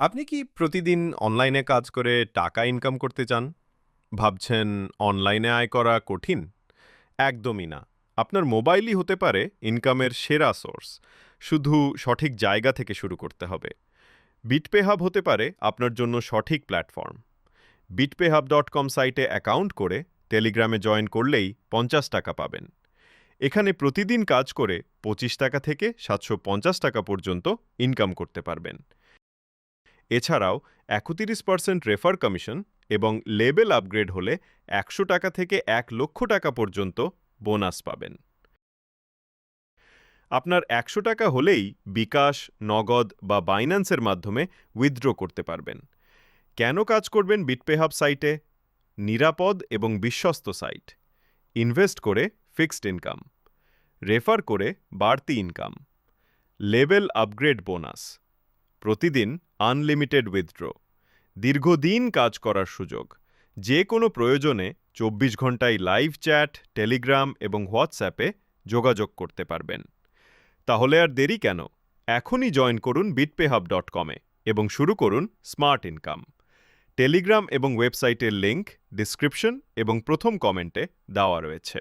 আপনি কি প্রতিদিন অনলাইনে কাজ করে টাকা ইনকাম করতে চান? ভাবছেন অনলাইনে আয় করা কঠিন? একদমই না। আপনার মোবাইলই হতে পারে ইনকামের সেরা সোর্স শুধু সঠিক জায়গা থেকে শুরু করতে হবে। বিটপে হাব হতে পারে আপনার জন্য সঠিক platform Bitpay hub dot com সাইটে অ্যাকাউন্ট করে টেলিগ্রামে জয়েন করলেই পঞ্চাশ টাকা পাবেন। এখানে প্রতিদিন কাজ করে পঁচিশ টাকা থেকে সাতশো পঞ্চাশ টাকা পর্যন্ত ইনকাম করতে পারবেন। এছাড়াও একত্রিশ পার্সেন্ট রেফার কমিশন এবং লেবেল আপগ্রেড হলে একশো টাকা থেকে এক লক্ষ টাকা পর্যন্ত বোনাস পাবেন। আপনার একশো টাকা হলেই বিকাশ, নগদ বা বাইন্যান্সের মাধ্যমে উইথড্র করতে পারবেন। কেন কাজ করবেন বিটপেহাব সাইটে নিরাপদ এবং বিশ্বস্ত সাইট ইনভেস্ট করে ফিক্সড ইনকাম রেফার করে বাড়তি ইনকাম লেভেল আপগ্রেড বোনাস প্রতিদিন আনলিমিটেড উইথড্র। দীর্ঘদিন কাজ করার সুযোগ। যে কোনো প্রয়োজনে চব্বিশ ঘন্টায় লাইভ চ্যাট, টেলিগ্রাম এবং হোয়াটসঅ্যাপে যোগাযোগ করতে পারবেন। তাহলে আর দেরি কেন? এখনই জয়েন করুন বিটপে হাব ডট কমে এবং শুরু করুন স্মার্ট ইনকাম। টেলিগ্রাম এবং ওয়েবসাইটের লিংক, ডিসক্রিপশন এবং প্রথম কমেন্টে দেওয়া রয়েছে।